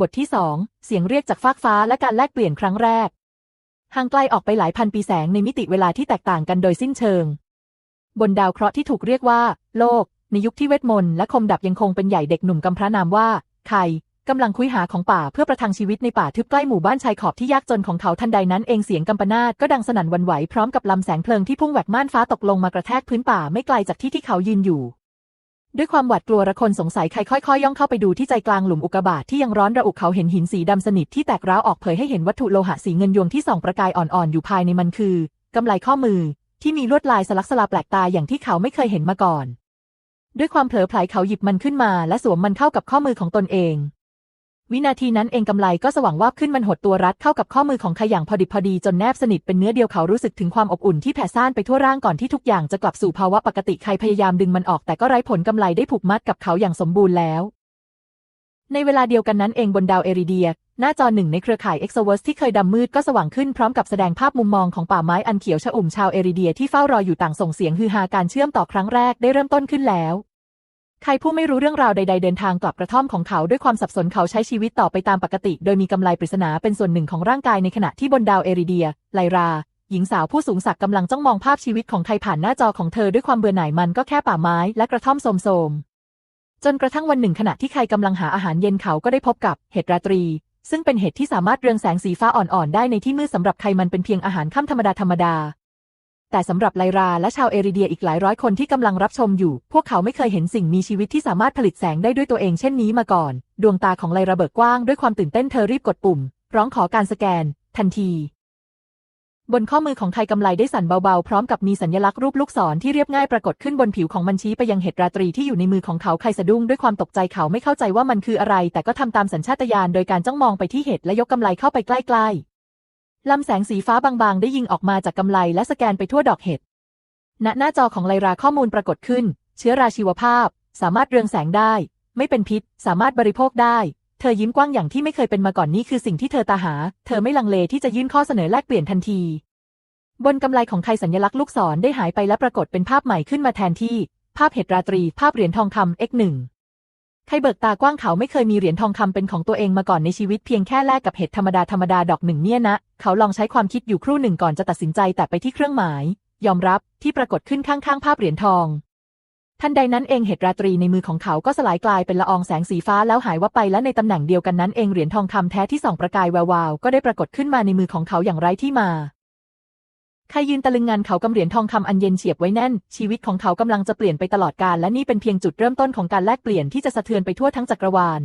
บทที่สองเสียงเรียกจากฟากฟ้าและการแลกเปลี่ยนครั้งแรก ห่างไกลออกไปหลายพันปีแสงในมิติเวลาที่แตกต่างกันโดยสิ้นเชิง บนดาวเคราะห์ที่ถูกเรียกว่า โลก ในยุคที่เวทมนต์และคมดับยังคงเป็นใหญ่เด็กหนุ่มกำพระนามว่าไคกำลังคุยหาของป่าเพื่อประทังชีวิตในป่าทึบใกล้หมู่บ้านชายขอบที่ยากจนของเขาทันใดนั้นเองเสียงกำปนาตก็ดังสนั่นวันไหวพร้อมกับลำแสงเพลิงที่พุ่งแหวกม่านฟ้าตกลงมากระแทกพื้นป่าไม่ไกลจากที่ที่เขายืนอยู่ ด้วยความหวาดกลัวระคนสงสัยใครค่อยๆ ย่องเข้าไปดูที่ใจกลางหลุมอุกบาทที่ยังร้อนระอุเขาเห็นหินสีดำสนิทที่แตกร้าวออกเผยให้เห็นวัตถุโลหะสีเงินยวงที่ส่องประกายอ่อนๆ อยู่ภายในมันคือกำไลข้อมือ ที่มีลวดลายสลักสลาแปลกตาอย่างที่เขาไม่เคยเห็นมาก่อน ด้วยความเผลอไผลเขาหยิบมันขึ้นมาและสวมมันเข้ากับข้อมือของตนเอง วินาทีนั้นเองกำไลก็สว่างวาบขึ้นมันหดตัวรัดเข้ากับข้อมือของใครอย่างพอดิบพอดีจนแนบสนิทเป็นเนื้อเดียวเขารู้สึกถึงความอบอุ่นที่แผ่ซ่านไปทั่วร่างก่อนที่ทุกอย่างจะกลับสู่ภาวะปกติใครพยายามดึงมันออกแต่ก็ไร้ผลกำไลได้ผูกมัดกับเขาอย่างสมบูรณ์แล้ว ในเวลาเดียวกันนั้นเองบนดาวเอริเดีย หน้าจอหนึ่งในเครือข่ายเอ็กโซเวิร์สที่เคยดำมืดก็สว่างขึ้นพร้อมกับแสดงภาพมุมมองของป่าไม้อันเขียวชอุ่มชาวเอริเดียที่เฝ้ารออยู่ต่างส่งเสียงฮือฮาการเชื่อมต่อครั้งแรกได้เริ่มต้นขึ้นแล้ว ใครผู้ไม่รู้เรื่องราวใด ๆ เดินทางกลับกระท่อมของเขาด้วยความสับสนเขาใช้ชีวิตต่อไปตามปกติ โดยมีกำไลปริศนาเป็นส่วนหนึ่งของร่างกายในขณะที่บนดาวเอริเดีย ไลรา หญิงสาวผู้สูงศักดิ์กำลังจ้องมองภาพชีวิตของไทยผ่านหน้าจอของเธอด้วยความเบื่อหน่ายมันก็แค่ป่าไม้และกระท่อมโสมๆจนกระทั่งวันหนึ่งขณะที่ใครกำลังหาอาหารเย็นเขาก็ได้พบกับเห็ดราตรี ซึ่งเป็นเห็ดที่สามารถเรืองแสงสีฟ้าอ่อนๆได้ในที่มืดสำหรับใครมันเป็นเพียงอาหารค่ำธรรมดาธรรมดา แต่สำหรับไลราและชาวเอริเดียอีกหลายร้อยคนที่กำลังรับชมอยู่ พวกเขาไม่เคยเห็นสิ่งมีชีวิตที่สามารถผลิตแสงได้ด้วยตัวเองเช่นนี้มาก่อน ดวงตาของไลราเบิกกว้างด้วยความตื่นเต้นเธอรีบกดปุ่ม ร้องขอการสแกน ทันที บนข้อมือของไทกำไลได้สั่นเบาๆ พร้อมกับมีสัญลักษณ์รูปลูกศรที่เรียบง่ายปรากฏขึ้นบนผิวของมันชี้ไปยังเห็ดราตรีที่อยู่ในมือของเขาใครสะดุ้งด้วยความตกใจเขาไม่เข้าใจว่ามันคืออะไร แต่ก็ทำตามสัญชาตญาณโดยการจ้องมองไปที่เห็ดและยกกำไลเข้าไปใกล้ๆ ลำแสงสีฟ้าบางๆ ได้ยิงออกมาจากกำไลและสแกนไปทั่วดอกเห็ด ณ หน้าจอของไลราข้อมูลปรากฏขึ้น เชื้อราชีวภาพ สามารถเรืองแสงได้ ไม่เป็นพิษ สามารถบริโภคได้ เธอยิ้มกว้างอย่างที่ไม่เคยเป็นมาก่อนนี่คือสิ่งที่เธอตาหา เธอไม่ลังเลที่จะยื่นข้อเสนอแลกเปลี่ยนทันที บนกำไลของไทยสัญลักษณ์ลูกศรได้หายไปและปรากฏเป็นภาพใหม่ขึ้นมาแทนที่ ภาพเห็ดราตรี ภาพเหรียญทองคำ X1 ไทยเบิกตากว้างเขาไม่เคยมีเหรียญทองคำเป็นของตัวเองมาก่อนในชีวิตเพียงแค่แลกกับเห็ดธรรมดาธรรมดาดอกหนึ่งเนี่ยนะ เขาลองใช้ความคิดอยู่ครู่หนึ่งก่อนจะตัดสินใจแต่ไปที่เครื่องหมาย ยอมรับที่ปรากฏขึ้นข้างๆ ภาพเหรียญทอง ทันใดนั้นเองเห็ดราตรีในมือของเขาก็สลายกลายเป็นละอองแสงสีฟ้าแล้วหายวับไปและในตำแหน่งเดียวกันนั้นเองเหรียญทองคำแท้ที่ส่องประกายแวววาวก็ได้ปรากฏขึ้นมาในมือของเขาอย่างไร้ที่มา ใครยืนตะลึงงานเขากำเหรียญทองคำอันเย็นเฉียบไว้แน่น ชีวิตของเขากำลังจะเปลี่ยนไปตลอดกาลและนี่เป็นเพียงจุดเริ่มต้นของการแลกเปลี่ยนที่จะสะเทือนไปทั่วทั้งจักรวาล